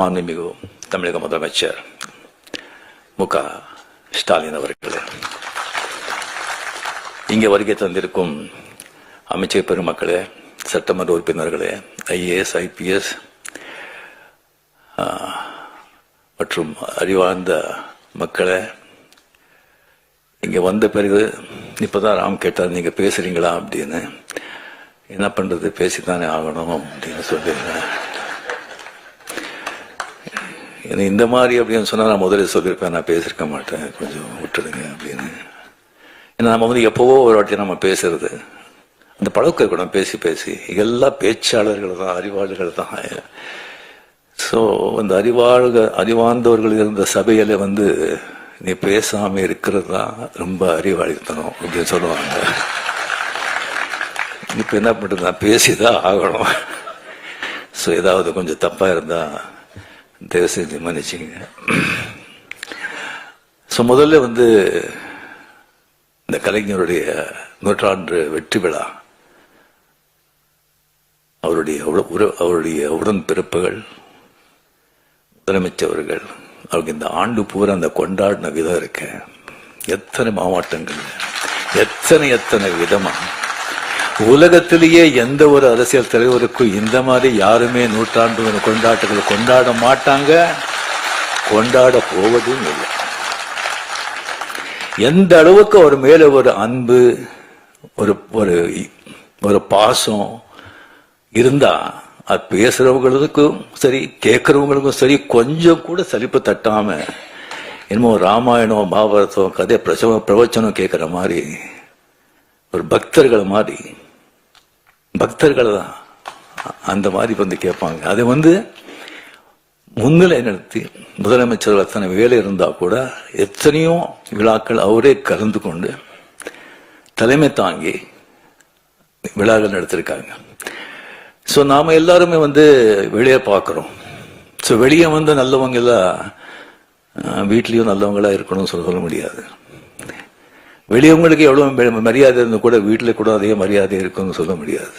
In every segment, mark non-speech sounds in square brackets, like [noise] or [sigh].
மாண்புமிகு தமிழக முதலமைச்சர் மு க. ஸ்டாலின் அவர்களே. இங்கே வருகை தந்திருக்கும் அமைச்சர் பெருமக்களே சட்டமன்ற உறுப்பினர்களே ஐஏஎஸ் ஐபிஎஸ் மற்றும் அறிவார்ந்த மக்களே இங்கே வந்த பிறகு இப்போதான் ராம் கேட்டார் நீங்கள் பேசுறீங்களா? அப்படின்னு. என்ன பண்ணுறது பேசித்தானே ஆகணும் அப்படின்னு சொல்லியிருந்தேன். இந்த மாதிரி அப்படின்னு சொன்னால் நான் முதல்ல சொல்லியிருப்பேன் நான் பேசியிருக்க மாட்டேன். கொஞ்சம் விட்டுடுங்க அப்படின்னு. ஏன்னா நம்ம வந்து எப்போவோ ஒரு வாட்டி நம்ம பேசுறது. அந்த பழக்கம் இருக்கணும் பேசி பேசி. எல்லா பேச்சாளர்கள் தான் அறிவாளர்கள் தான். ஸோ அந்த அறிவாளக அறிவார்ந்தவர்கள் இருந்த சபையில வந்து நீ பேசாம இருக்கிறது தான் ரொம்ப அறிவாளித்தனம் அப்படின்னு சொல்லுவாங்க. இப்போ என்ன பண்ணுறது நான் பேசிதான் ஆகணும். ஸோ ஏதாவது கொஞ்சம் தப்பாக இருந்தால் தயவு செஞ்சு மன்னிச்சிங்க ஸோ முதல்ல வந்து இந்த கலைஞருடைய நூற்றாண்டு வெற்றி விழா அவருடைய அவருடைய உடன் பிறப்புகள் உடன்பிறப்புகள் முதலமைச்சவர்கள் அவருக்கு இந்த ஆண்டு பூரா அந்த கொண்டாடின விதம் இருக்க. எத்தனை மாவட்டங்கள் எத்தனை எத்தனை விதமா உலகத்திலேயே எந்த ஒரு அரசியல் தலைவருக்கும் இந்த மாதிரி யாருமே நூற்றாண்டு கொண்டாட்டங்கள் கொண்டாட மாட்டாங்க. கொண்டாட போவதும் இல்லை. எந்த அளவுக்கு அவர் மேல ஒரு அன்பு ஒரு ஒரு ஒரு பாசம் இருந்தா அது பேசுறவங்களுக்கும் சரி கேட்கறவங்களுக்கும் சரி கொஞ்சம் கூட சலிப்பு தட்டாம என்னமோ ராமாயணம் மகாபாரதம் கதை பிரசவ பிரவச்சனம் கேட்கிற மாதிரி ஒரு பக்தர்கள் மாதிரி பக்தர்கள் தான் அந்த மாதிரி வந்து கேட்பாங்க. அதை வந்து முன்னிலை நடத்தி முதலமைச்சர் அத்தனை வேலை இருந்தால் கூட எத்தனையோ விழாக்கள் அவரே கலந்து கொண்டு தலைமை தாங்கி விழாக்கள் நடத்திருக்காங்க. ஸோ நாம் எல்லாருமே வந்து வெளியே பார்க்குறோம். ஸோ வெளியே வந்து நல்லவங்க வீட்லேயும் நல்லவங்களாக நல்லவங்களா இருக்கணும்னு சொல்ல சொல்ல முடியாது. வெளியவங்களுக்கு எவ்வளவு மரியாதை இருந்து கூட வீட்டில் கூட அதே மரியாதை இருக்கும்னு சொல்ல முடியாது.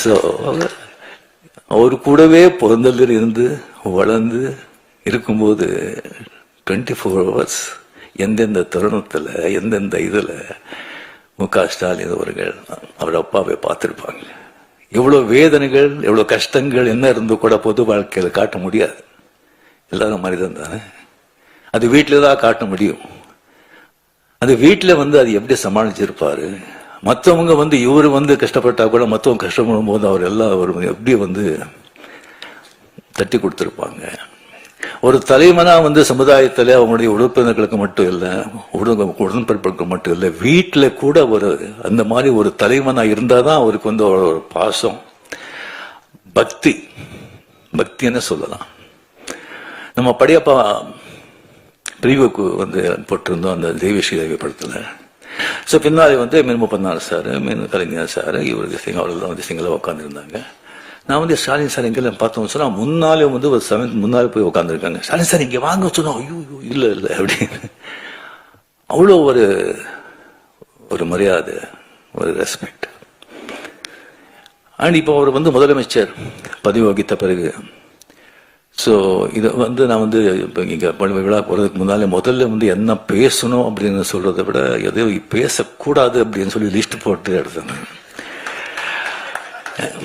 ஸோ அவர் கூடவே பிறந்ததில் இருந்து வளர்ந்து இருக்கும்போது டுவெண்ட்டி ஃபோர் ஹவர்ஸ் எந்தெந்த தருணத்தில் எந்தெந்த இதில் மு க ஸ்டாலின் அவர்கள் அவர் அப்பாவை பார்த்துருப்பாங்க. எவ்வளோ வேதனைகள் எவ்வளோ கஷ்டங்கள் என்ன இருந்து கூட பொது வாழ்க்கையில் காட்ட முடியாது. எல்லாரும் மனிதன் தானே? அது வீட்டில் தான் காட்ட முடியும். அது வீட்டில் வந்து அது எப்படி சமாளிச்சிருப்பாரு? மற்றவங்க வந்து இவர் வந்து கஷ்டப்பட்டா கூட மற்றவங்க கஷ்டப்படும் போது அவர் எல்லாம் அவர் எப்படி வந்து தட்டி கொடுத்துருப்பாங்க? ஒரு தலைவனா வந்து சமுதாயத்தில் அவங்களுடைய உறுப்பினர்களுக்கு மட்டும் இல்லை உடன் உடன்பிறப்புகளுக்கு மட்டும் இல்லை வீட்டில் கூட ஒரு அந்த மாதிரி ஒரு தலைவனா இருந்தாதான் அவருக்கு வந்து ஒரு பாசம். பக்தி. பக்தின்னு சொல்லலாம். நம்ம படையப்பா பிரிவுக்கு வந்து போட்டிருந்தோம் அந்த தேவிஸ்ரீ படத்தில். ஸோ பின்னாடி வந்து மீன் முப்பநாள் சார் மின் கலைஞர் சார் இவர் திசைங்க அவர்கள் வந்து சிங்கிளாக உட்காந்துருந்தாங்க நான் வந்து ஸ்டாலின் சார் எங்கெல்லாம் பார்த்தோம் சொன்னால் முன்னாலே வந்து ஒரு செவன்த் முன்னாலே போய் உட்காந்துருக்காங்க ஸ்டாலின் சார் இங்கே வாங்க சொன்னோம் ஐயோ, இல்லை இல்லை அப்படின்னு. அவ்வளோ ஒரு ஒரு மரியாதை ஒரு ரெஸ்பெக்ட் அண்ட் இப்போ அவர் வந்து முதலமைச்சர் பதவி வகித்த பிறகு ஸோ இதை வந்து நான் வந்து இப்போ இங்கே விழா போகிறதுக்கு முன்னாலே முதல்ல வந்து என்ன பேசணும் அப்படின்னு சொல்கிறத விட எதோ பேசக்கூடாது அப்படின்னு சொல்லி லிஸ்ட் போட்டு எடுத்தேன்.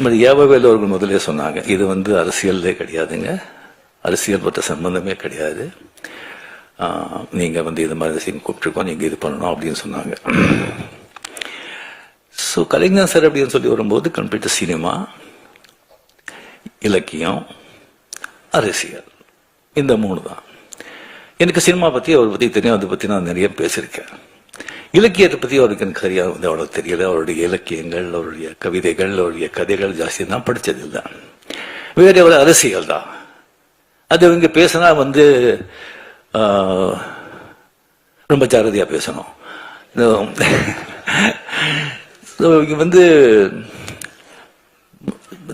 மாதிரி ஏவவேல் அவர்கள் முதலே சொன்னாங்க இது வந்து அரசியல்லே கிடையாதுங்க. அரசியல் பற்ற சம்பந்தமே கிடையாது. நீங்கள் நீங்க வந்து இது மாதிரி விஷயம் கூப்பிட்டுருக்கோம் நீங்க இது பண்ணணும் அப்படின்னு சொன்னாங்க. ஸோ கலைஞர் சார் அப்படின்னு சொல்லி வரும்போது கம்ப்யூட்டர் சினிமா இலக்கியம் அரசியல். இந்த மூணு தான். எனக்கு சினிமா பத்தி அவரை பத்தி தெரியும் அதை பத்தி நான் நிறைய பேசியிருக்கேன். இலக்கியத்தை பத்தி அவருக்கு எனக்கு சரியா வந்து அவ்வளவு தெரியல. அவருடைய இலக்கியங்கள் அவருடைய கவிதைகள் அவருடைய கதைகள் ஜாஸ்தி. படிச்சது படிச்சதில்லை. வேற ஒரு அரசியல் தான். அது இவங்க பேசினா வந்து ஆஹ், ரொம்ப ஜாகிரதையா பேசணும். இங்க வந்து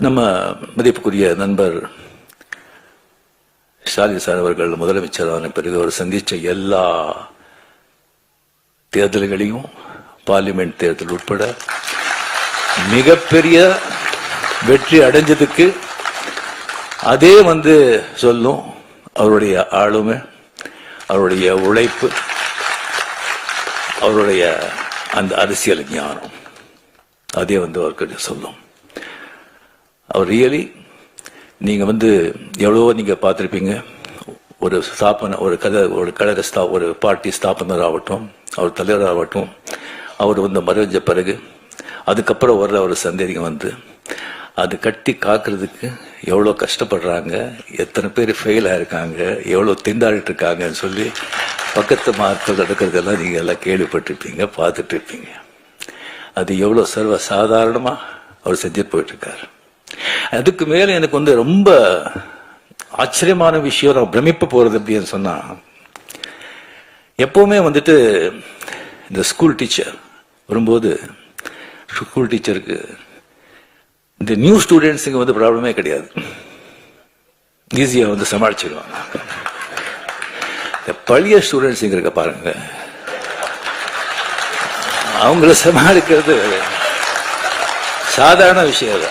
நம்ம மதிப்புக்குரிய நண்பர் ஸ்டாலின் சார் அவர்கள் முதலமைச்சரான பிறகு அவர் சந்தித்த எல்லா தேர்தல்களையும் பார்லிமெண்ட் தேர்தல் உட்பட மிகப்பெரிய வெற்றி அடைஞ்சதுக்கு அதே வந்து சொல்லும் அவருடைய ஆளுமை அவருடைய உழைப்பு அவருடைய அந்த அரசியல் ஞானம். அதே வந்து அவர்கிட்ட சொல்லும். அவர் ரியலி நீங்கள் வந்து எவ்வளவோ நீங்கள் பார்த்துருப்பீங்க. ஒரு ஸ்தாபன ஒரு கதை ஒரு கழக ஸ்தா ஒரு பார்ட்டி ஸ்தாபனர் ஆகட்டும் அவர் தலைவராகட்டும் அவர் வந்து மறைஞ்ச பிறகு அதுக்கப்புறம் வர்ற ஒரு சந்தேகம் வந்து அது கட்டி காக்கிறதுக்கு எவ்வளோ கஷ்டப்படுறாங்க எத்தனை பேர் ஃபெயில் ஆயிருக்காங்க எவ்வளோ திண்டாடிட்டுருக்காங்கன்னு சொல்லி பக்கத்து மார்க்கள் நடக்கிறதெல்லாம் நீங்கள் எல்லாம் கேள்விப்பட்டிருப்பீங்க பார்த்துட்டு இருப்பீங்க. அது எவ்வளோ சர்வ சாதாரணமாக அவர் செஞ்சுட்டு போயிட்டுருக்காரு. அதுக்கு மேல எனக்கு வந்து ரொம்ப ஆச்சரியமான விஷயம் நான் பிரமிப்பு போறது அப்படின்னு சொன்னா எப்பவுமே வந்துட்டு இந்த ஸ்கூல் டீச்சர் வரும்போது ஸ்கூல் டீச்சருக்கு இந்த நியூ ஸ்டூடெண்ட்ஸுக்கு வந்து ப்ராப்ளமே கிடையாது. ஈஸியா வந்து சமாளிச்சிடுவாங்க இந்த பழைய ஸ்டூடெண்ட்ஸுங்க இருக்க பாருங்க. அவங்கள சமாளிக்கிறது சாதாரண விஷயம் இல்லை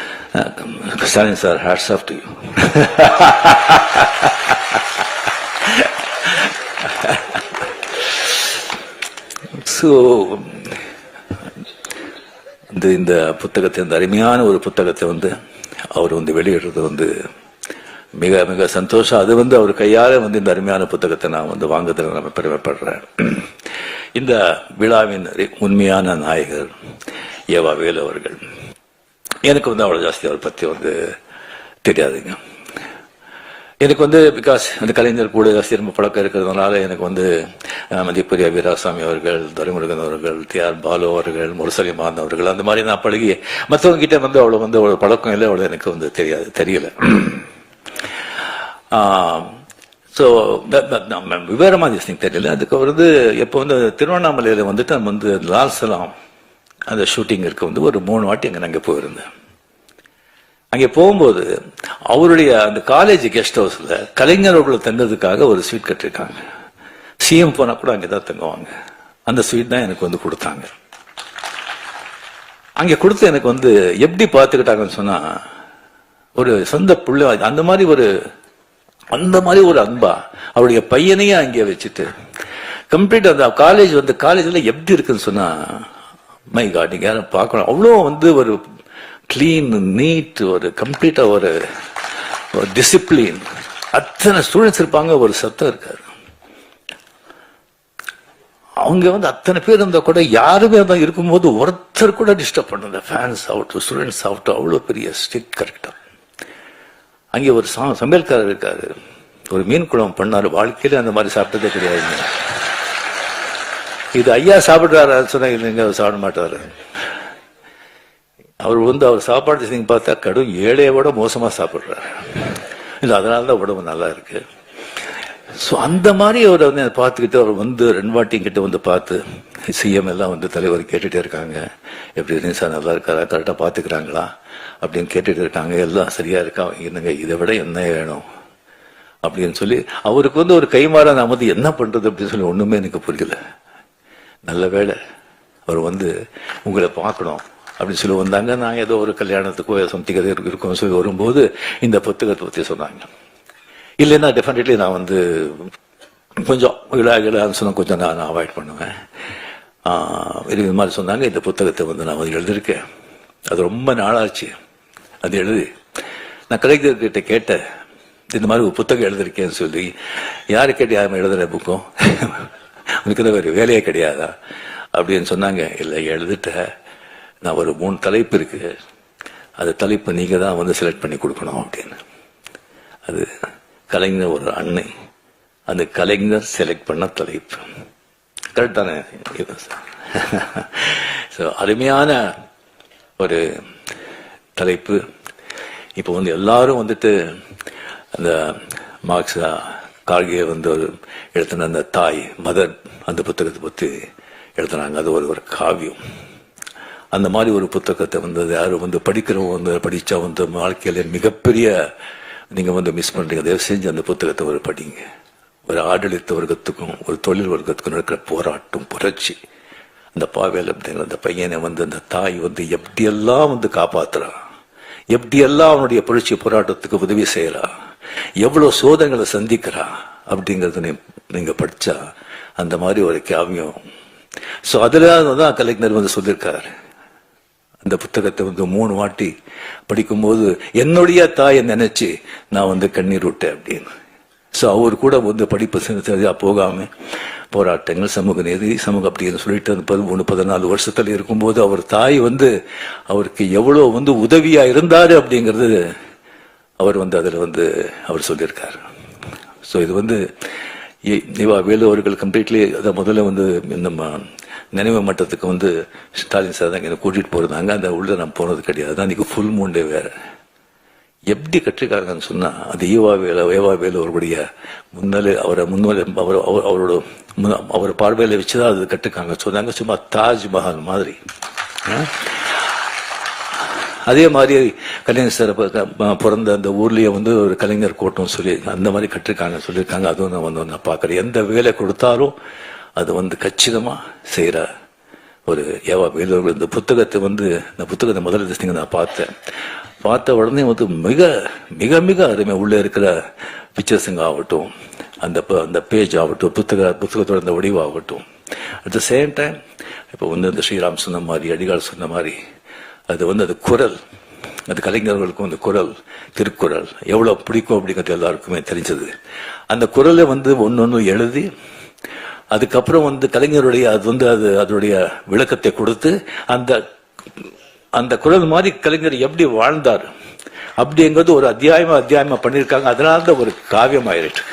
Uh, Stalin sir hats off to you. [laughs] So இந்த இந்த புத்தகத்தை இந்த அருமையான ஒரு புத்தகத்தை வந்து அவர் வந்து வெளியிடுறது வந்து மிக மிக சந்தோஷம். அது வந்து அவர் கையால் வந்து இந்த அருமையான புத்தகத்தை நான் வந்து வாங்குறதுல நம்ம பெருமைப்படுறேன். இந்த விழாவின் உண்மையான நாயகர் ஏவா வேலு அவர்கள். எனக்கு வந்து அவ்வளோ ஜாஸ்தி அவரை பற்றி வந்து தெரியாதுங்க. எனக்கு வந்து பிகாஸ் அந்த கலைஞர் கூட ஜாஸ்தி ரொம்ப பழக்கம் இருக்கிறதுனால எனக்கு வந்து அஹ், மதிப்புரிய வீராசாமி அவர்கள் துரைமுருகன் அவர்கள் டி ஆர் பாலு அவர்கள் முரசலிமான் அவர்கள் அந்த மாதிரி நான் பழகி மற்றவங்க கிட்ட வந்து அவ்வளோ வந்து அவ்வளோ பழக்கம் இல்லை அவ்வளோ எனக்கு வந்து தெரியாது தெரியல. ஸோ விவரமா திங் தெரியல. அதுக்கு வந்து எப்போ வந்து திருவண்ணாமலையில் வந்துட்டு நம்ம வந்து லால் சலாம் அந்த ஷூட்டிங் இருக்க வந்து ஒரு மூணு வாட்டி அங்கே நாங்கள் போயிருந்தேன் அங்கே போகும்போது அவருடைய அந்த காலேஜ் கெஸ்ட் ஹவுஸ்ல கலைஞர்களை தங்குறதுக்காக ஒரு ஸ்வீட் கட்டிருக்காங்க. சிஎம் போனால் கூட அங்கே தான் தங்குவாங்க. அந்த ஸ்வீட் தான் எனக்கு வந்து கொடுத்தாங்க. அங்கே கொடுத்து எனக்கு வந்து எப்படி பார்த்துக்கிட்டாங்கன்னு சொன்னா ஒரு சொந்த புள்ள அந்த மாதிரி ஒரு அந்த மாதிரி ஒரு அன்பா அவருடைய பையனையே அங்கே வச்சுட்டு கம்ப்ளீட் அந்த காலேஜ் வந்து காலேஜ்ல எப்படி இருக்குன்னு சொன்னா மை காட் நீங்கள் யாரும் பார்க்கணும். அவ்வளோ வந்து ஒரு கிளீன் நீட் ஒரு கம்ப்ளீட்டா ஒரு டிசிப்ளின் அத்தனை ஸ்டூடெண்ட்ஸ் இருப்பாங்க ஒரு சத்தம் இருக்காரு அவங்க வந்து அத்தனை பேர் இருந்தால் கூட யாருமே இருந்தால் இருக்கும்போது ஒருத்தர் கூட டிஸ்டர்ப் பண்ணல. ஃபேன்ஸ் ஆகட்டும் ஸ்டூடெண்ட்ஸ் ஆகட்டும் அவ்வளோ பெரிய ஸ்ட்ரிக் கரெக்டாக அங்கே ஒரு சா சமையல்காரர் இருக்காரு. ஒரு மீன் குழம்பு பண்ணார். வாழ்க்கையில அந்த மாதிரி சாப்பிட்டதே கிடையாதுங்க இது ஐயா சாப்பிடுறாரு சொன்னா இல்லைங்க அவர் சாப்பிட மாட்டாரு. அவர் வந்து அவர் சாப்பாடு நீங்க பார்த்தா கடும் ஏழையை விட மோசமா சாப்பிடுறாரு. இல்லை அதனால தான் உடம்பு நல்லா இருக்கு. ஸோ அந்த மாதிரி அவரை வந்து அதை பார்த்துக்கிட்டு அவர் வந்து ரெண்டு வாட்டியும் கிட்ட வந்து பார்த்து சிஎம் எல்லாம் வந்து தலைவர் கேட்டுட்டே இருக்காங்க. எப்படி இருந்து சார் நல்லா இருக்காரா? கரெக்டாக பார்த்துக்கிறாங்களா? அப்படின்னு கேட்டுட்டு இருக்காங்க. எல்லாம் சரியா இருக்கா? என்னங்க இதை விட என்ன வேணும்? அப்படின்னு சொல்லி அவருக்கு வந்து ஒரு கைமாறான நான் வந்து என்ன பண்றது அப்படின்னு சொல்லி ஒண்ணுமே எனக்கு புரியல. நல்ல வேளை அவர் வந்து உங்களை பார்க்கணும் அப்படின்னு சொல்லி வந்தாங்க. நான் ஏதோ ஒரு கல்யாணத்துக்கோ சம்திங் இருக்கோம் சொல்லி வரும்போது இந்த புத்தகத்தை பற்றி சொன்னாங்க. இல்லைன்னா டெஃபினெட்லி நான் வந்து கொஞ்சம் விழா கிழான்னு சொன்ன கொஞ்சம் நான் அவாய்ட் பண்ணுவேன். இது மாதிரி சொன்னாங்க. இந்த புத்தகத்தை வந்து நான் வந்து எழுதியிருக்கேன். அது ரொம்ப நாளாச்சு. அது எழுதி நான் கலைஞர்கிட்ட கேட்டேன் இந்த மாதிரி ஒரு புத்தகம் எழுதியிருக்கேன்னு சொல்லி யார் கேட்டு யாரும் எழுதுற புக்கும்? உனக்கு வேறு வேலையே கிடையாதா? அப்படின்னு சொன்னாங்க. இல்லை எழுதிட்ட நான் ஒரு மூணு தலைப்பு இருக்கு. அந்த தலைப்பை நீங்க தான் வந்து செலக்ட் பண்ணி கொடுக்கணும் அப்படின்னு. அது கலைஞர் ஒரு அன்னை. அந்த கலைஞர் செலக்ட் பண்ண தலைப்பு. கரெக்ட் தானே? ஸோ அருமையான ஒரு தலைப்பு. இப்போ வந்து எல்லாரும் வந்துட்டு அந்த மார்க்ஸா கார்கே வந்து ஒரு எழுத்தின அந்த தாய் மதர் அந்த புத்தகத்தை பற்றி எழுதுனாங்க. அது ஒரு ஒரு காவியம். அந்த மாதிரி ஒரு புத்தகத்தை வந்து யார் யாரும் வந்து படிக்கிறவங்க வந்து படித்தா வந்து வாழ்க்கையில் மிகப்பெரிய நீங்கள் வந்து மிஸ் பண்ணுறீங்க தயவு செஞ்சு அந்த புத்தகத்தை ஒரு படிங்க. ஒரு ஆடளித்த வர்க்கத்துக்கும் ஒரு தொழில் வர்க்கத்துக்கும் நடக்கிற போராட்டம் புரட்சி. அந்த பாவேல் அப்படிங்கிற அந்த பையனை வந்து அந்த தாய் வந்து எப்படியெல்லாம் வந்து காப்பாத்துறா? எப்படியெல்லாம் அவனுடைய புரட்சி போராட்டத்துக்கு உதவி செய்கிறான் எவ்வளவு சோதனைகளை சந்திக்கிறா அப்படிங்கறது நீங்க படிச்சா அந்த மாதிரி ஒரு காவியம். சோ அதுல தான் கலைஞர் வந்து சொல்லியிருக்காரு அந்த புத்தகத்தை வந்து மூணு வாட்டி படிக்கும்போது என்னுடைய தாயை நினைச்சு நான் வந்து கண்ணீர் விட்டேன் அப்படின்னு. ஸோ அவர் கூட வந்து படிப்பு சரி- சரியா போகாம போராட்டங்கள் சமூக நீதி சமூக அப்படின்னு சொல்லிட்டு அந்த பதிமூணு பதினாலு வருஷத்துல இருக்கும்போது அவர் தாய் வந்து அவருக்கு எவ்வளவு வந்து உதவியா இருந்தாரு அப்படிங்கிறது அவர் வந்து அதில் வந்து அவர் சொல்லியிருக்கார். ஸோ இது வந்து இவா வேலு அவர்கள் கம்ப்ளீட்லி அதை முதல்ல வந்து நம்ம நினைவு மட்டத்துக்கு வந்து ஸ்டாலின் சார் தான் என்னை கூட்டிகிட்டு போறாங்க அந்த உள்ள நான் போனது கிடையாது. தான் இன்னைக்கு ஃபுல் மூண்டே வேறு. எப்படி கற்றுக்காங்கன்னு சொன்னால் அது ஈவா வேலை ஏவா வேலு அவருடைய முன்னாலே அவரை முன்னாலே அவர் அவர்- அவரோட முன்ன- அவர் வச்சு தான் அது கற்றுக்காங்க சொன்னாங்க சும்மா தாஜ்மஹால் மாதிரி. ஆ? அதே மாதிரி கலைஞர் சார் பிறந்த அந்த ஊர்லயே வந்து ஒரு கலைஞர் கோட்டம் சொல்லி அந்த மாதிரி கட்டிருக்காங்க சொல்லியிருக்காங்க அதுவும் நான் வந்து நான் பார்க்குறேன். எந்த வேலை கொடுத்தாலும் அது வந்து கச்சிதமாக செய்கிற ஒரு ஏவா வேலூர் இந்த புத்தகத்தை வந்து இந்த புத்தகத்தை முதல்ல திசைங்க நான் பார்த்தேன். பார்த்த உடனே வந்து மிக மிக மிக அருமை. உள்ளே இருக்கிற பிக்சர்ஸுங்க ஆகட்டும் அந்த ப- அந்த பேஜ் ஆகட்டும் புத்தக புத்தகத்தோட அந்த வடிவாகட்டும் அட் த சேம் டைம் இப்போ வந்து இந்த ஸ்ரீராம் சொன்ன மாதிரி அடிகால் சொன்ன மாதிரி அது வந்து அது குரல். அது கலைஞர்களுக்கும் அந்த குரல் திருக்குறள். எவ்வளோ பிடிக்கும் அப்படிங்கிறது எல்லாருக்குமே தெரிஞ்சது. அந்த குரலை வந்து ஒன்று ஒன்று எழுதி அதுக்கப்புறம் வந்து கலைஞருடைய அது வந்து அது அதனுடைய விளக்கத்தை கொடுத்து அந்த அந்த குரல் மாதிரி கலைஞர் எப்படி வாழ்ந்தார் அப்படிங்கிறது ஒரு அத்தியாயமா அத்தியாயமா பண்ணியிருக்காங்க. அதனால தான் ஒரு காவியம் ஆயிட்டு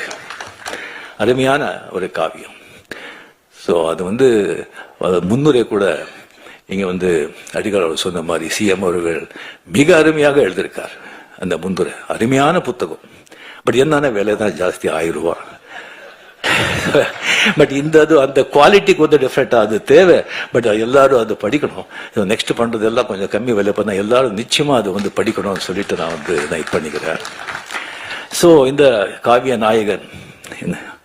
அருமையான ஒரு காவியம். ஸோ அது வந்து முன்னுரை கூட இங்கே வந்து அடிகள் அவர் சொன்ன மாதிரி சிஎம் அவர்கள் மிக அருமையாக எழுதியிருக்கார். அந்த முந்துரை. அருமையான புத்தகம். பட் என்னன்னா விலை தான் ஜாஸ்தி ஆயிரம் பட் இந்த அது அந்த குவாலிட்டிக்கு வந்து டிஃப்ரெண்ட்டாக அது தேவை. பட் எல்லாரும் அது படிக்கணும். நெக்ஸ்ட் பண்றது எல்லாம் கொஞ்சம் கம்மி விலை பண்ணா எல்லாரும் நிச்சயமா அது வந்து படிக்கணும்னு சொல்லிட்டு நான் வந்து நான் இது பண்ணிக்கிறேன். ஸோ இந்த காவிய நாயகன் என்ன-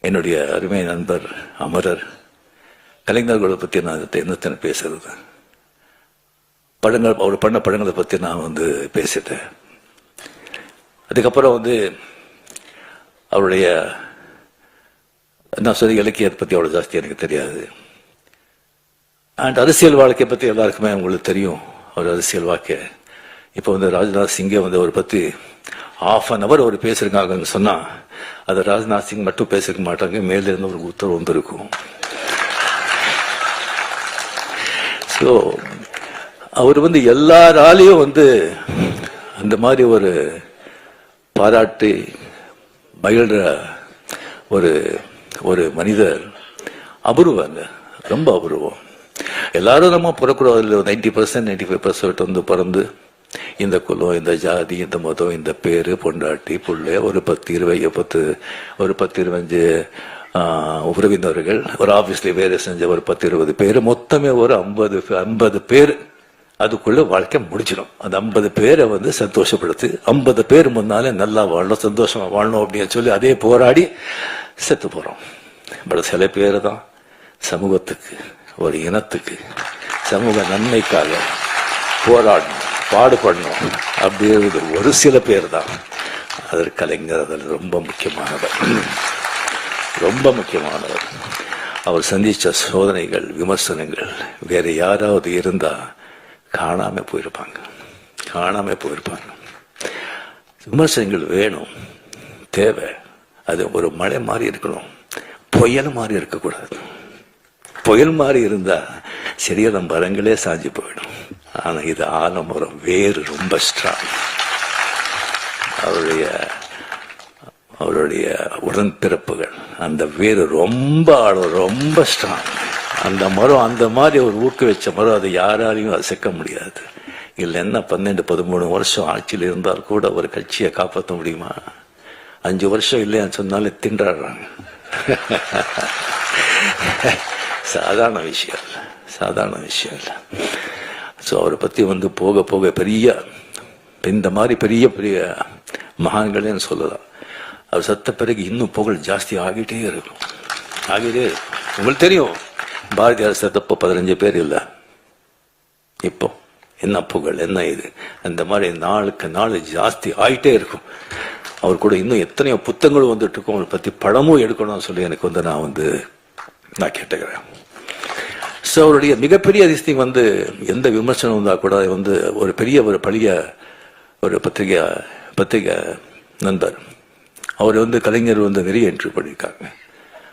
என்னுடைய அருமை நண்பர் அமரர் கலைஞர்களை பத்தி நான் என்னத்தனை பேசுறது? படங்கள் அவர் பண்ண படங்களை பத்தி நான் வந்து பேசிட்டேன். அதுக்கப்புறம் வந்து அவருடைய நான் சொல்லி இலக்கியத்தை பத்தி அவ்வளவு ஜாஸ்தி எனக்கு தெரியாது. அண்ட் அரசியல் வாழ்க்கையை பத்தி எல்லாருக்குமே உங்களுக்கு தெரியும். அவர் அரசியல் வாழ்க்கை. இப்போ வந்து ராஜ்நாத் சிங்கே வந்து அவர் பத்தி ஆஃப் அன் அவர் அவர் பேசுறாங்கன்னு சொன்னா அது ராஜ்நாத் சிங் மட்டும் பேசிருக்க மாட்டாங்க. மேலிருந்து ஒரு உத்தரவு வந்திருக்கும். ஸோ அவர் வந்து எல்லாராலையும் வந்து அந்த மாதிரி ஒரு பாராட்டி மகிழ்ற ஒரு ஒரு மனிதர் அபூர்வங்க. ரொம்ப அபூர்வம். எல்லாரும் நம்ம பிறக்கிறோம் அதில் ninety percent ninety five percent வந்து பிறந்து இந்த குலம் இந்த ஜாதி இந்த மதம் இந்த பேரு பொண்டாட்டி புள்ளை ஒரு பத்து இருபது பத்து ஒரு பத்து இருபஞ்சு உறவினர்கள் ஒரு ஆபீஸ்ல வேலை செஞ்ச ஒரு பத்து இருபது பேர் மொத்தமே ஒரு ஐம்பது ஐம்பது பேர் அதுக்குள்ள வாழ்க்கை முடிச்சிடும் அந்த ஐம்பது பேரை வந்து சந்தோஷப்படுத்து ஐம்பது பேர் முன்னாலே நல்லா வாழணும் சந்தோஷமா வாழணும் அப்படின்னு சொல்லி அதே போராடி செத்து போறோம். பட் சில பேர் தான் சமூகத்துக்கு ஒரு இனத்துக்கு சமூக நன்மைக்காக போராடணும் பாடுபடணும் அப்படிங்கிறது ஒரு சில பேர் தான். அதற்கு கலைஞர் அதில் ரொம்ப முக்கியமானவர். ரொம்ப முக்கியமானவர். அவர் சந்தித்த சோதனைகள் விமர்சனங்கள் வேறு யாராவது இருந்தால் காணாமல் போயிருப்பாங்க. காணாமல் போயிருப்பாங்க. விமர்சனங்கள் வேணும் தேவை. அது ஒரு மழை மாதிரி இருக்கணும். புயல் மாதிரி இருக்கக்கூடாது. புயல் மாதிரி இருந்தால் சரியான மரங்களே சாஞ்சு போயிடும். ஆனால் இது ஆலமரம் வேறு ரொம்ப ஸ்ட்ராங் அவருடைய அவருடைய உடன்பிறப்புகள். அந்த வேறு ரொம்ப ஆழம் ரொம்ப ஸ்ட்ராங் அந்த மரம் அந்த மாதிரி ஒரு ஊக்குவிச்ச மரம் அதை யாராலையும் அசைக்க முடியாது. இல்லை என்ன பன்னெண்டு பதிமூணு வருஷம் ஆட்சியில் இருந்தால் கூட ஒரு கட்சியை காப்பாற்ற முடியுமா? அஞ்சு வருஷம் இல்லையான்னு சொன்னாலே திண்டாடுறாங்க. சாதாரண விஷயம் இல்லை. சாதாரண விஷயம் இல்லை. ஸோ அவரை பற்றி வந்து போக போக பெரிய இந்த மாதிரி பெரிய பெரிய மகான்களேன்னு சொல்லலாம். அவர் சத்த பிறகு இன்னும் புகழ் ஜாஸ்தி ஆகிட்டே இருக்கும். ஆகிட்டே இருக்கும். உங்களுக்கு தெரியும் பாரதியார் சத்தப்போ பதினஞ்சு பேர் இல்லை. இப்போ என்ன புகழ் என்ன இது? அந்த மாதிரி நாளுக்கு நாள் ஜாஸ்தி ஆகிட்டே இருக்கும். அவர் கூட இன்னும் எத்தனையோ புத்தகங்களும் வந்துட்டு இருக்கும். அவரை பற்றி படமும் எடுக்கணும்னு சொல்லி எனக்கு வந்து நான் வந்து நான் கேட்டுக்கிறேன். ஸோ அவருடைய மிகப்பெரிய அதிசயம் வந்து எந்த விமர்சனம் இருந்தால் கூட வந்து ஒரு பெரிய ஒரு பழைய ஒரு பத்திரிகை பத்திரிகை நண்பர். அவர் வந்து கலைஞர் வந்து நிறைய என்ட்ரி பண்ணியிருக்காங்க.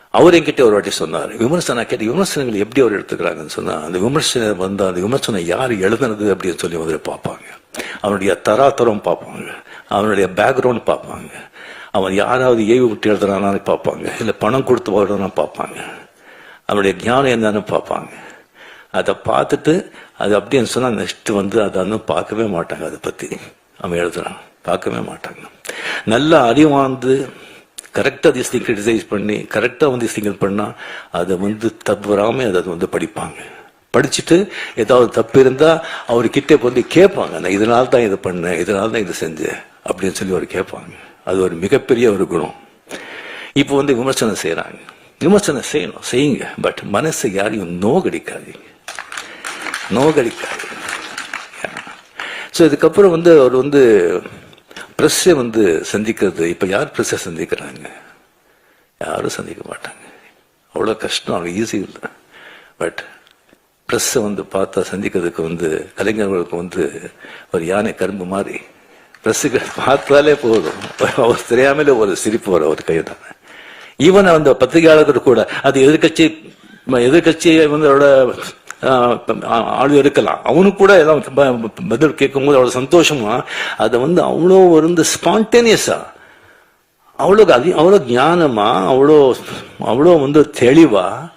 அவர் என்கிட்ட ஒரு வாட்டி சொன்னார் விமர்சனம் கேட்டு விமர்சனங்கள் எப்படி அவர் எடுத்துக்கிறாங்கன்னு சொன்னா அந்த விமர்சனம் வந்து அந்த விமர்சனம் யார் எழுதுனது அப்படின்னு சொல்லி வந்து பார்ப்பாங்க. அவனுடைய தராதரம் பார்ப்பாங்க. அவனுடைய பேக்ரவுண்ட் பார்ப்பாங்க. அவன் யாராவது ஏவி விட்டு எழுதுறானான்னு பார்ப்பாங்க. இல்லை பணம் கொடுத்து வாழ்றான்னு பார்ப்பாங்க. அவனுடைய ஞானம் என்னன்னு பார்ப்பாங்க. அதை பார்த்துட்டு அது அப்படின்னு சொன்னா நெக்ஸ்ட் வந்து அதை பார்க்கவே மாட்டாங்க. அதை பத்தி அவன் எழுதுறான். பார்க்கவே மாட்டாங்க. நல்ல அறிவார்ந்து கரெக்டாக திஸ் திங் கிரிட்டிசைஸ் பண்ணி கரெக்டாக வந்து திங்கள் பண்ணால் அதை வந்து தவறாமல் அதை வந்து படிப்பாங்க. படிச்சுட்டு ஏதாவது தப்பு இருந்தால் அவர் கிட்டே வந்து கேட்பாங்க. நான் இதனால தான் இதை பண்ணேன் இதனால தான் இதை செஞ்சேன் அப்படின்னு சொல்லி அவர் கேட்பாங்க. அது ஒரு மிகப்பெரிய ஒரு குணம். இப்போ வந்து விமர்சனம் செய்கிறாங்க விமர்சனம் செய்யணும் செய்யுங்க. பட் மனசை யாரையும் நோகடிக்காதீங்க. நோகடிக்காதீங்க. ஸோ இதுக்கப்புறம் வந்து அவர் வந்து ப்ரெஸ்ஸை வந்து சந்திக்கிறது இப்போ யார் ப்ரெஸ்ஸை சந்திக்கிறாங்க? யாரும் சந்திக்க மாட்டாங்க. அவ்வளோ கஷ்டம் அவ்வளோ ஈஸி இல்லை. பட் ப்ரெஸ்ஸை வந்து பார்த்தா சந்திக்கிறதுக்கு வந்து கலைஞர்களுக்கு வந்து ஒரு யானை கரும்பு மாதிரி. ப்ரெஸ்ஸுக்கு பார்த்தாலே போதும். அவர் தெரியாமலே ஒரு சிரிப்பு வர ஒரு கை கையில். ஈவன் அந்த பத்திரிகையாளர்கள் கூட அது எதிர்கட்சி எதிர்கட்சியை வந்து அவரோட ஆளு இருக்கலாம் அவனுக்கு கூட ஏதாவது ப- பதில் கேட்கும்போது அவ்வளவு சந்தோஷமா அதை வந்து அவ்வளோ வந்து ஸ்பான்டேனியஸா அவ்வளோ அதி அவ்வளோ ஞானமா அவ்வளோ அவ்வளோ வந்து தெளிவா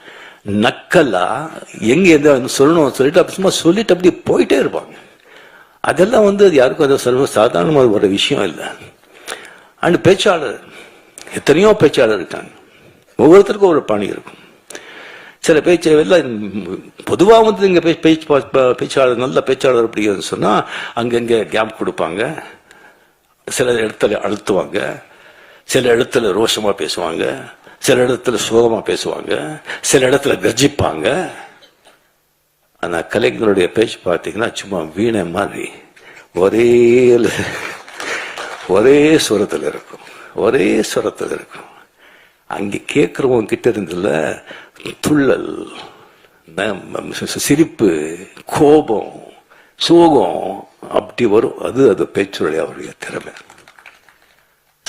நக்கலா எங்க எந்த சொல்லணும் சொல்லிட்டு அப்படி சும்மா சொல்லிட்டு அப்படி போயிட்டே இருப்பாங்க. அதெல்லாம் வந்து அது யாருக்கும் அது சர்வ சாதாரணமாக ஒரு விஷயம் இல்லை. அண்ட் பேச்சாளர் எத்தனையோ பேச்சாளர் இருக்காங்க. ஒவ்வொருத்தருக்கும் ஒரு பாணி இருக்கும். சில பேச்சு எல்லாம் வந்து இங்க பேச்சு பா- பேச்சாளர் நல்ல பேச்சாளர் அப்படின்னு சொன்னா அங்கங்க கேப் கொடுப்பாங்க. சில இடத்துல அழுத்துவாங்க. சில இடத்துல ரோஷமா பேசுவாங்க. சில இடத்துல சோகமா பேசுவாங்க. சில இடத்துல கர்ஜிப்பாங்க. ஆனா கலைஞருடைய பேச்சு பார்த்தீங்கன்னா சும்மா வீணை மாதிரி. ஒரே ஒரே சுரத்தில் இருக்கும். ஒரே சுரத்தில் இருக்கும். அங்கே கேட்குறவங்க கிட்ட இருந்ததில் துள்ளல் சிரிப்பு கோபம் சோகம் அப்படி வரும். அது அது பேச்சுடைய அவருடைய திறமை.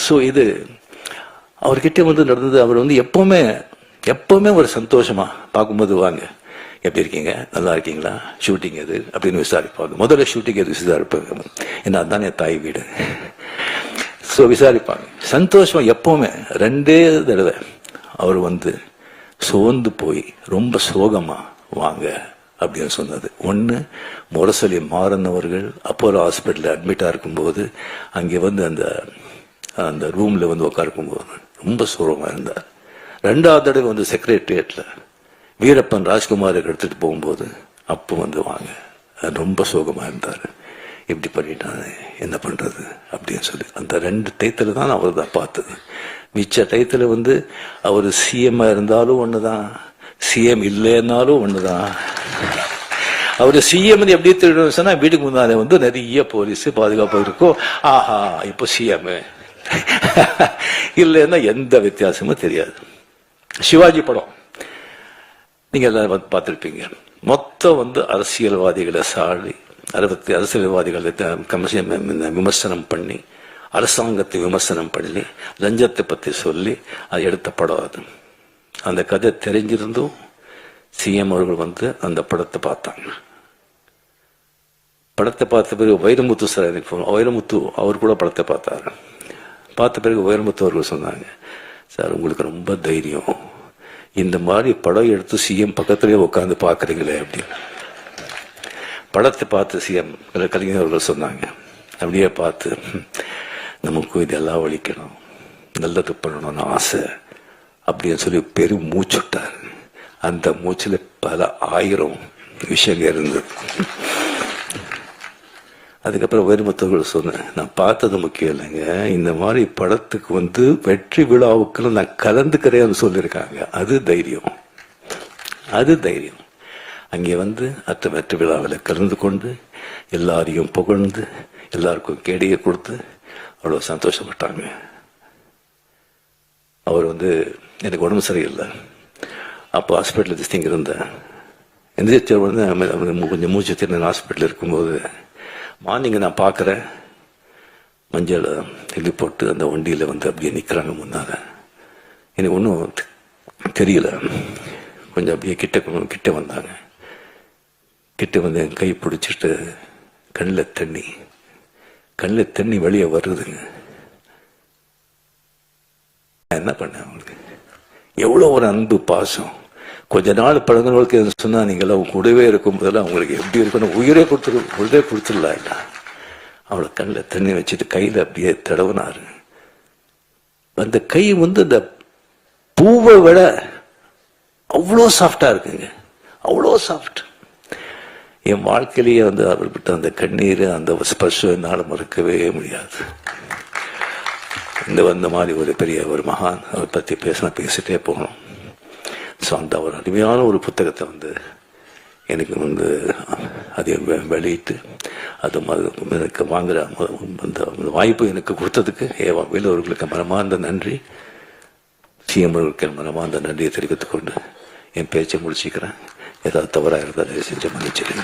ஸோ இது அவர்கிட்ட வந்து நடந்தது. அவர் வந்து எப்பவுமே எப்பவுமே ஒரு சந்தோஷமா பார்க்கும்போது வாங்க எப்படி இருக்கீங்க? நல்லா இருக்கீங்களா? ஷூட்டிங் எது? அப்படின்னு விசாரிப்பாங்க. முதல்ல ஷூட்டிங் எது விசாரிப்பாங்க? ஏன்னா அதுதான் என் தாய் வீடு. ஸோ விசாரிப்பாங்க. சந்தோஷம் எப்பவுமே ரெண்டே தடவை அவர் வந்து சோர்ந்து போய் ரொம்ப சோகமா வாங்க அப்படின்னு சொன்னது. ஒன்று முரசொலி மாறினவர்கள் அப்போலோ ஹாஸ்பிட்டலில் அட்மிட்டாக இருக்கும்போது அங்கே வந்து அந்த அந்த ரூமில் வந்து உட்காருக்கும்போது ரொம்ப சோகமாக இருந்தார். ரெண்டாவது தடவை வந்து செக்ரட்டரியேட்டில் வீரப்பன் ராஜ்குமாரை எடுத்துகிட்டு போகும்போது அப்போ வந்து வாங்க. ரொம்ப சோகமாக இருந்தார். இப்படி பண்ணிட்டாங்க என்ன பண்ணுறது அப்படின்னு சொல்லி. அந்த ரெண்டு டயத்தில் தான் அவர் தான் பார்த்தது. மிச்ச டயத்தில் வந்து அவர் சிஎம்மாக இருந்தாலும் ஒன்று தான் சிஎம் இல்லைன்னாலும் ஒன்று தான் அவர் சிஎம் எப்படி திருடணும் சொன்னால் வீட்டுக்கு முன்னாலே வந்து நிறைய போலீஸ் பாதுகாப்பு இருக்கும். ஆஹா இப்போ சிஎம் இல்லைன்னா எந்த வித்தியாசமும் தெரியாது. சிவாஜி படம். நீங்கள் எல்லாம் பார்த்துருப்பீங்க. மொத்தம் வந்து அரசியல்வாதிகளை சாடி அறுபத்தி அரசியல்வாதிகளை கமிஷன் விமர்சனம் பண்ணி அரசாங்கத்தை விமர்சனம் பண்ணி லஞ்சத்தை பத்தி சொல்லி அது எடுத்த படம் அது. அந்த கதை தெரிஞ்சிருந்தும் சிஎம் அவர்கள் வந்து அந்த படத்தை பார்த்தாங்க. படத்தை பார்த்த பிறகு வைரமுத்து சார் எனக்கு வைரமுத்து அவர் கூட படத்தை பார்த்தாரு. பார்த்த பிறகு வைரமுத்து அவர்கள் சொன்னாங்க சார் உங்களுக்கு ரொம்ப தைரியம். இந்த மாதிரி படம் எடுத்து சிஎம் பக்கத்துலேயே உட்காந்து பார்க்குறீங்களே அப்படின்னு. படத்தை பார்த்து சிஎம் கலைஞர் அவர்கள் சொன்னாங்க. அப்படியே பார்த்து நமக்கும் நமக்கு இதெல்லாம் ஒழிக்கணும் நல்லது பண்ணணும்னு ஆசை அப்படின்னு சொல்லி பெரும் மூச்சுட்டார் அந்த மூச்சில் பல ஆயிரம் விஷயங்கள் இருந்தது. அதுக்கப்புறம் வைரமுத்தவர்கள் சொன்னேன் நான் பார்த்தது முக்கியம் இல்லைங்க. இந்த மாதிரி படத்துக்கு வந்து வெற்றி விழாவுக்குன்னு நான் கலந்துக்கிறேன்னு சொல்லியிருக்காங்க. அது தைரியம். அது தைரியம். அங்கே வந்து அத்த வெற்றி விழாவில் கலந்து கொண்டு எல்லாரையும் புகழ்ந்து எல்லாருக்கும் கேடியை கொடுத்து அவ்வளோ சந்தோஷப்பட்டாங்க. அவர் வந்து எனக்கு உடம்பு சரியில்லை. அப்போ ஹாஸ்பிட்டலில் திஸ்திங்க இருந்தேன். எந்திரிச்ச உடனே கொஞ்சம் மூச்சு திறன் ஹாஸ்பிட்டலில் இருக்கும்போது மார்னிங் நான் பார்க்குறேன். மஞ்சள் எழுதி போட்டு அந்த வண்டியில் வந்து அப்படியே நிற்கிறாங்க முன்னால். எனக்கு ஒன்றும் தெரியல. கொஞ்சம் அப்படியே கிட்ட கொண்டு- கிட்ட வந்தாங்க. கிட்ட வந்து என் கை பிடிச்சிட்டு கண்ணில் தண்ணி கண்ணில் தண்ணி வெளியே வருதுங்க நான் என்ன பண்ணேன் அவங்களுக்கு? எவ்வளோ ஒரு அன்பு பாசம். கொஞ்ச நாள் பழகினவர்களுக்கு சொன்னால் நீங்களாம் அவங்க கூடவே இருக்கும் போதெல்லாம் அவங்களுக்கு எப்படி இருக்கணும் உயிரே கொடுத்துரு உயிரே கொடுத்துடலாம் இல்லை. அவளை கண்ணில் தண்ணி வச்சுட்டு கையில் அப்படியே தடவினாரு. அந்த கை வந்து இந்த பூவை விட அவ்வளோ சாஃப்டாக இருக்குங்க. அவ்வளோ சாஃப்ட் என் வாழ்க்கையிலேயே வந்து அவர்கிட்ட அந்த கண்ணீர் அந்த ஸ்பர்ஷம் என்னால் மறுக்கவே முடியாது. இந்த வந்த மாதிரி ஒரு பெரிய ஒரு மகான் அவரை பற்றி பேசினா பேசிட்டே போகணும். ஸோ அந்த ஒரு அருமையான ஒரு புத்தகத்தை வந்து எனக்கு வந்து அதை வெளியிட்டு அது எனக்கு வாங்குற அந்த வாய்ப்பு எனக்கு கொடுத்ததுக்கு ஏவா வேலூர்களுக்கு மனமார்ந்த நன்றி. சிஎம் அவர்களுக்கு மனமார்ந்த நன்றியை தெரிவித்துக்கொண்டு என் பேச்சை முடிச்சுக்கிறேன். ஏதாவது தவறாக இருந்தால் செஞ்சு மன்னிச்சிருங்க